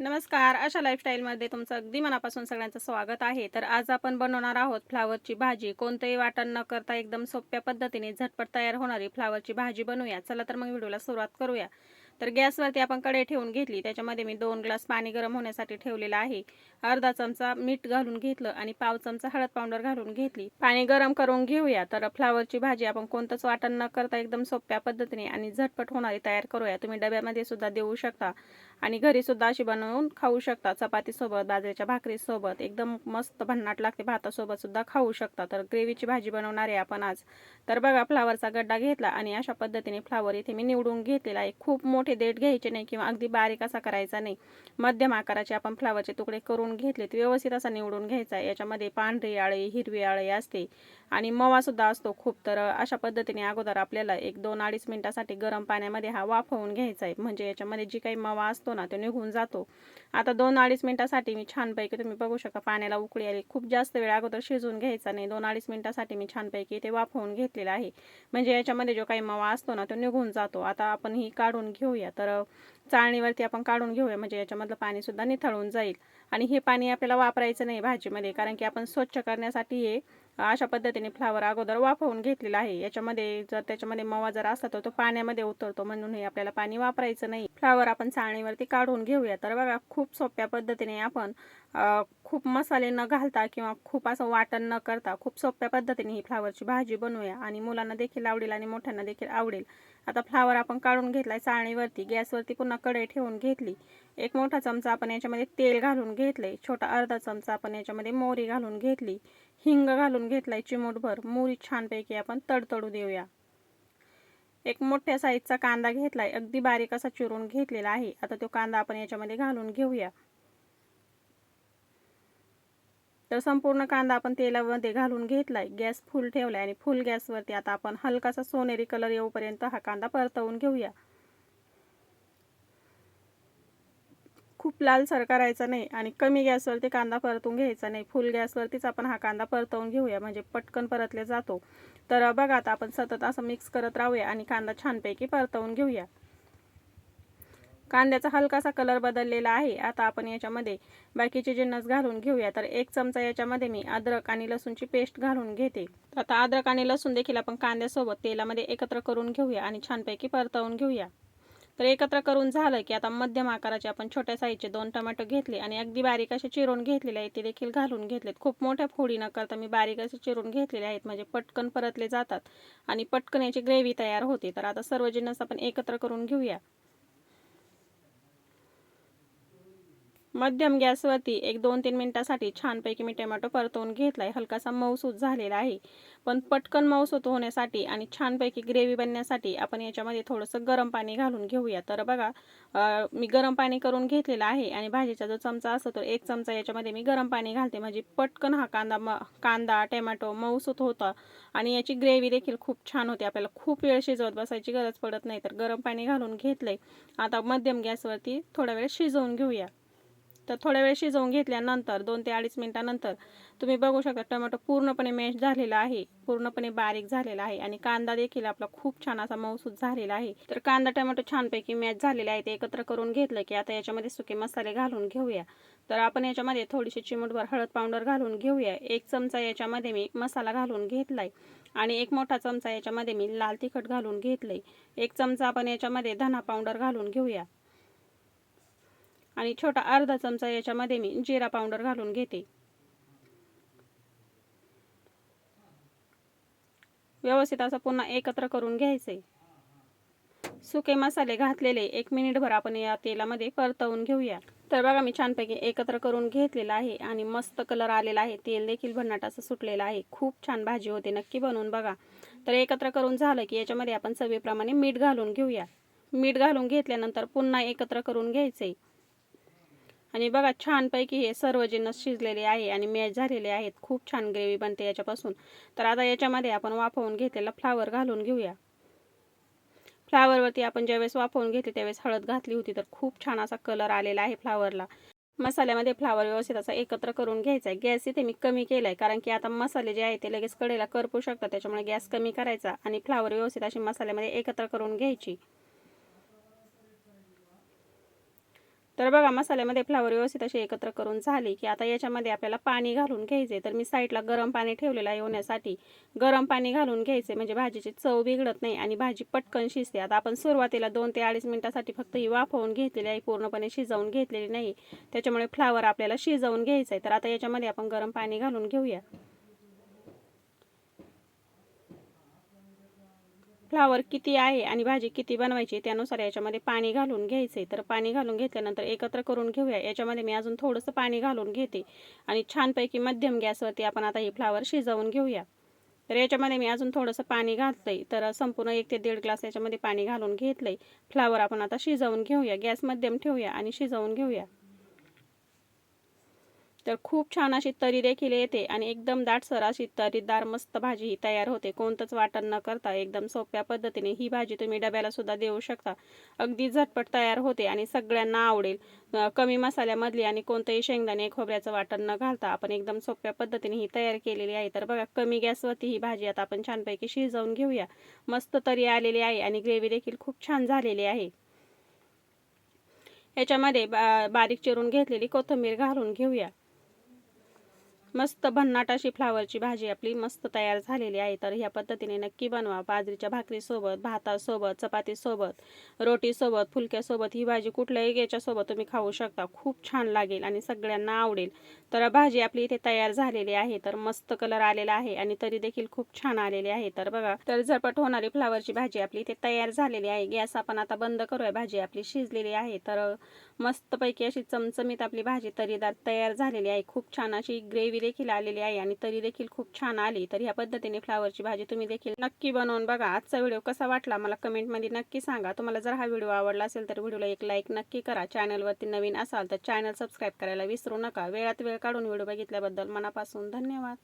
नमस्कार. अशा लाईफस्टाईलमध्ये तुमचं अगदी मनापासून सगळ्यांचं स्वागत आहे. तर आज आपण बनवणार आहोत फ्लावरची भाजी. कोणतंही वाटण न करता एकदम सोप्या पद्धतीने झटपट तयार होणारी फ्लावरची भाजी बनवूया. चला तर मग व्हिडिओला सुरुवात करूया. तर गॅसवरती आपण कढई ठेवून घेतली. त्याच्यामध्ये मी दोन ग्लास पाणी गरम होण्यासाठी ठेवलेलं आहे. अर्धा चमचा मीठ घालून घेतलं आणि पाव चमचा हळद पावडर घालून घेतली. पाणी गरम करून घेऊया. तर फ्लावरची भाजी आपण कोणतंच वाटण न करता एकदम सोप्या पद्धतीने आणि झटपट होणारी तयार करूया. तुम्ही डब्यामध्ये सुद्धा देऊ शकता. आणि घरी सुद्धा अशी बनवून खाऊ शकता चपातीसोबत बाजरीच्या भाकरीसोबत एकदम मस्त भन्नाट लागते. भातासोबत सुद्धा खाऊ शकता. तर ग्रेव्हीची भाजी बनवणार आहे आपण आज. तर बघा फ्लावरचा गड्डा घेतला आणि अशा पद्धतीने फ्लावर इथे मी निवडून घेतलेला आहे. खूप मोठे देठ घ्यायचे नाही किंवा अगदी बारीक असा करायचा नाही. मध्यम आकाराचे आपण फ्लावरचे तुकडे करून घेतलेत. व्यवस्थित असा निवडून घ्यायचा आहे. याच्यामध्ये पांढरी आळी हिरवी आळी असते. आणि मवासुद्धा असतो खूप. तर अशा पद्धतीने अगोदर आपल्याला एक दोन अडीच मिनिटासाठी गरम पाण्यामध्ये हा वाफवून घ्यायचा आहे. म्हणजे याच्यामध्ये जी काही मवा असतो ना तो निघून जातो. आता दोन अडीच मिनिटासाठी मी छानपैकी तुम्ही बघू शकता पाण्याला उकळी आली. खूप जास्त वेळ अगोदर शिजवून घ्यायचा नाही. दोन अडीच मिनिटासाठी मी छानपैकी ते वाफवून घेतलेला आहे. म्हणजे याच्यामध्ये जो काही मवा असतो ना तो निघून जातो. आता आपण ही काढून घेऊया. तर चाळणीवरती आपण काढून घेऊया. म्हणजे याच्यामधलं पाणीसुद्धा निथळून जाईल. आणि हे पाणी आपल्याला वापरायचं नाही भाजीमध्ये कारण की आपण स्वच्छ करण्यासाठी हे अशा पद्धतीने फ्लावर अगोदर वाफवून घेतलेला आहे. याच्यामध्ये जर त्याच्यामध्ये मवा जर असला तर तो पाण्यामध्ये उतरतो. म्हणून हे आपल्याला पाणी वापरायचं नाही. फ्लावर आपण चाळणीवरती काढून घेऊया. तर बघा खूप सोप्या पद्धतीने आपण खूप मसाले न घालता किंवा खूप असं वाटण न करता खूप सोप्या पद्धतीने ही फ्लावरची भाजी बनवूया. आणि मुलांना देखील आवडेल आणि मोठ्यांना देखील आवडेल. आता फ्लावर आपण काढून घेतलाय चाळणीवरती. गॅसवरती पुन्हा कढई ठेवून घेतली. एक मोठा चमचा आपण याच्यामध्ये तेल घालून घेतले छोटा अर्धा चमचा आपण याच्यामध्ये मोरी घालून घेतली. हिंग घालून घेतलाय चिमूटभर. मोरी छानपैकी आपण तडतडू देऊया. एक मोठ्या साईजचा कांदा घेतलाय. अगदी बारीक असा चिरून घेतलेला आहे. आता तो कांदा आपण याच्यामध्ये घालून घेऊया. तर संपूर्ण कांदा आपण तेलामध्ये घालून घेतलाय. गॅस फुल ठेवलाय आणि फुल गॅसवरती आता आपण हलकासा सोनेरी कलर येऊपर्यंत हा कांदा परतवून घेऊया. खूप लालसर करायचा नाही आणि कमी गॅसवरती कांदा परतून घ्यायचा नाही. फुल गॅसवरतीच आपण हा कांदा परतवून घेऊया म्हणजे पटकन परतले जातो. तर बघा आता आपण सतत असं मिक्स करत राहूया आणि कांदा छानपैकी परतवून घेऊया. कांद्याचा हलकासा कलर बदललेला आहे. आता आपण याच्यामध्ये बाकीचे जिन्नस घालून घेऊया तर एक चमचा याच्यामध्ये मी अद्रक आणि लसूणची पेस्ट घालून घेते. आता अद्रक आणि लसूण देखील आपण कांद्यासोबत तेलामध्ये एकत्र करून घेऊया आणि छानपैकी परतवून घेऊया. तर एकत्र करून झालं की आता मध्यम आकाराचे आपण छोट्या साईजचे दोन टोमॅटो घेतले आणि अगदी बारीक असे चिरून घेतलेले आहेत ते देखील घालून घेतलेत. खूप मोठ्या फोडी न करता मी बारीक असे चिरून घेतलेले आहेत म्हणजे पटकन परतले जातात आणि पटकन याची ग्रेव्ही तयार होते. तर आता सर्व जिन्नस आपण एकत्र करून घेऊया. मध्यम गॅसवरती एक दोन तीन मिनिटासाठी छानपैकी मी टोमॅटो परतवून आहे हलकासा मऊसूत झालेला आहे. पण पटकन मऊसूत होण्यासाठी आणि छानपैकी ग्रेव्ही बनण्यासाठी आपण याच्यामध्ये थोडंसं गरम पाणी घालून घेऊया. तर बघा मी गरम पाणी करून घेतलेलं आहे आणि भाजीचा जो चमचा असतो तो एक चमचा याच्यामध्ये मी गरम पाणी घालते. म्हणजे पटकन हा कांदा म कांदा टोमॅटो मऊसूत होता आणि याची ग्रेव्ही देखील खूप छान होते. आपल्याला खूप वेळ शिजवत बसायची गरज पडत नाही. तर गरम पाणी घालून घेतलंय. आता मध्यम गॅसवरती थोडा वेळ शिजवून घेऊया. तर थोड्या वेळ शिजवून घेतल्यानंतर दोन ते अडीच मिनिटानंतर तुम्ही बघू शकता टोमॅटो पूर्णपणे मॅश झालेला आहे पूर्णपणे बारीक झालेला आहे आणि कांदा देखील आपला खूप छान असा मौसूद झालेला आहे. तर कांदा टोमॅटो छानपैकी मॅच झालेले आहे ते एकत्र करून घेतलं की आता याच्यामध्ये सुके मसाले घालून घेऊया. तर आपण याच्यामध्ये थोडीशी चिमूटभर हळद पावडर घालून घेऊया. एक चमचा याच्यामध्ये मी मसाला घालून घेतलाय आणि एक मोठा चमचा याच्यामध्ये मी लाल तिखट घालून घेतलंय. एक चमचा आपण याच्यामध्ये धना पावडर घालून घेऊया. आणि छोटा अर्धा चमचा याच्यामध्ये मी जिरा पावडर घालून घेते. व्यवस्थित असं पुन्हा एकत्र करून घ्यायचे. सुके मसाले घातलेले एक मिनिटभर आपण या तेलामध्ये परतवून घेऊया. तर बघा मी छानपैकी एकत्र करून घेतलेला आहे आणि मस्त कलर आलेला आहे. तेल देखील भन्नाट असं सुटलेलं आहे. खूप छान भाजी होते नक्की बनवून बघा. तर एकत्र करून झालं की याच्यामध्ये आपण चवीप्रमाणे मीठ घालून घेऊया. मीठ घालून घेतल्यानंतर पुन्हा एकत्र करून घ्यायचे. आणि बघा छानपैकी हे सर्व जिन्नस शिजलेले आहे आणि मॅच झालेले आहेत खूप छान ग्रेव्ही बनते याच्यापासून. तर आता याच्यामध्ये आपण वाफवून घेतलेला फ्लावर घालून घेऊया. फ्लावरवरती आपण ज्यावेळेस वाफवून घेतले त्यावेळेस हळद घातली होती तर खूप छान असा कलर आलेला आहे फ्लावरला. मसाल्यामध्ये फ्लावर व्यवस्थित असा एकत्र करून घ्यायचा आहे गॅस इथे मी कमी केला आहे कारण की आता मसाले जे आहे ते लगेच कडेला करपू शकतात त्याच्यामुळे गॅस कमी करायचा आणि फ्लावर व्यवस्थित अशी मसाल्यामध्ये एकत्र करून घ्यायची. तर बघा मसाल्यामध्ये फ्लावर व्यवस्थित अशी एकत्र करून झाली की आता याच्यामध्ये आपल्याला पाणी घालून घ्यायचे तर मी साईडला गरम पाणी ठेवलेलं आहे होण्यासाठी गरम पाणी घालून घ्यायचे म्हणजे भाजीची चव बिघडत नाही आणि भाजी पटकन शिजते. आता आपण सुरुवातीला दोन ते अडीच मिनिटासाठी फक्त ही वाफवून घेतलेली आहे पूर्णपणे शिजवून घेतलेली नाही. त्याच्यामुळे फ्लावर आपल्याला शिजवून घ्यायचं आहे तर आता याच्यामध्ये आपण गरम पाणी घालून घेऊया. फ्लावर किती आहे आणि भाजी किती बनवायची त्यानुसार याच्यामध्ये पाणी घालून घ्यायचे तर पाणी घालून घेतल्यानंतर एकत्र करून घेऊया. याच्यामध्ये मी अजून थोडंसं पाणी घालून घेते. आणि छानपैकी मध्यम गॅसवरती आपण आता ही फ्लावर शिजवून घेऊया. तर याच्यामध्ये मी अजून थोडंसं पाणी घातलंय. तर संपूर्ण एक ते दीड ग्लास याच्यामध्ये पाणी घालून घेतलंय. फ्लावर आपण आता शिजवून घेऊया. गॅस मध्यम ठेवूया आणि शिजवून घेऊया. तर खूप छान अशी तरी देखील येते आणि एकदम दाटसर अशी तरीदार मस्त भाजी ही तयार होते. कोणतंच वाटण न करता एकदम सोप्या पद्धतीने ही भाजी तुम्ही डब्याला सुद्धा देऊ शकता. अगदी झटपट तयार होते आणि सगळ्यांना आवडेल. कमी मसाल्यामधली आणि कोणतंही शेंगदाणे खोबऱ्याचं वाटण न घालता आपण एकदम सोप्या पद्धतीने ही तयार केलेली आहे. तर बघा कमी गॅसवरती ही भाजी आता आपण छानपैकी शिजवून घेऊया. मस्त तरी आलेली आहे आणि ग्रेव्ही देखील खूप छान झालेली आहे. याच्यामध्ये बा बारीक चिरून घेतलेली कोथिंबीर घालून घेऊया. मस्त भन्नाट अशी फ्लावरची भाजी आपली मस्त तयार झालेली आहे. तर ह्या पद्धतीने नक्की बनवा. बाजरीच्या भाकरीसोबत भातासोबत चपातीसोबत रोटीसोबत फुलक्यासोबत ही भाजी कुठल्याही याच्यासोबत तुम्ही खाऊ शकता. खूप छान लागेल आणि सगळ्यांना आवडेल. तर भाजी आपली इथे तयार झालेली आहे. तर मस्त कलर आलेला आहे आणि तरी देखील खूप छान आलेली आहे. तर बघा तर झटपट होणारी फ्लावरची भाजी आपली इथे तयार झालेली आहे. गॅस आपण आता बंद करूया. भाजी आपली शिजलेली आहे. तर मस्तपैकी अशी चमचमीत आपली भाजी तरीदार तयार झालेली आहे. खूप छान अशी ग्रेव्ही देखील आलेली आहे आणि तरी देखील खूप छान आली. तर ह्या पद्धतीने फ्लावरची भाजी तुम्ही देखील नक्की बनवून बघा. आजचा व्हिडिओ कसा वाटला मला कमेंटमध्ये नक्की सांगा. तुम्हाला जर हा व्हिडिओ आवडला असेल तर व्हिडिओला एक लाईक नक्की करा. चॅनलवरती नवीन असाल तर चॅनल सबस्क्राईब करायला विसरू नका. वेळात वेळ काढून व्हिडिओ बघितल्याबद्दल मनापासून धन्यवाद.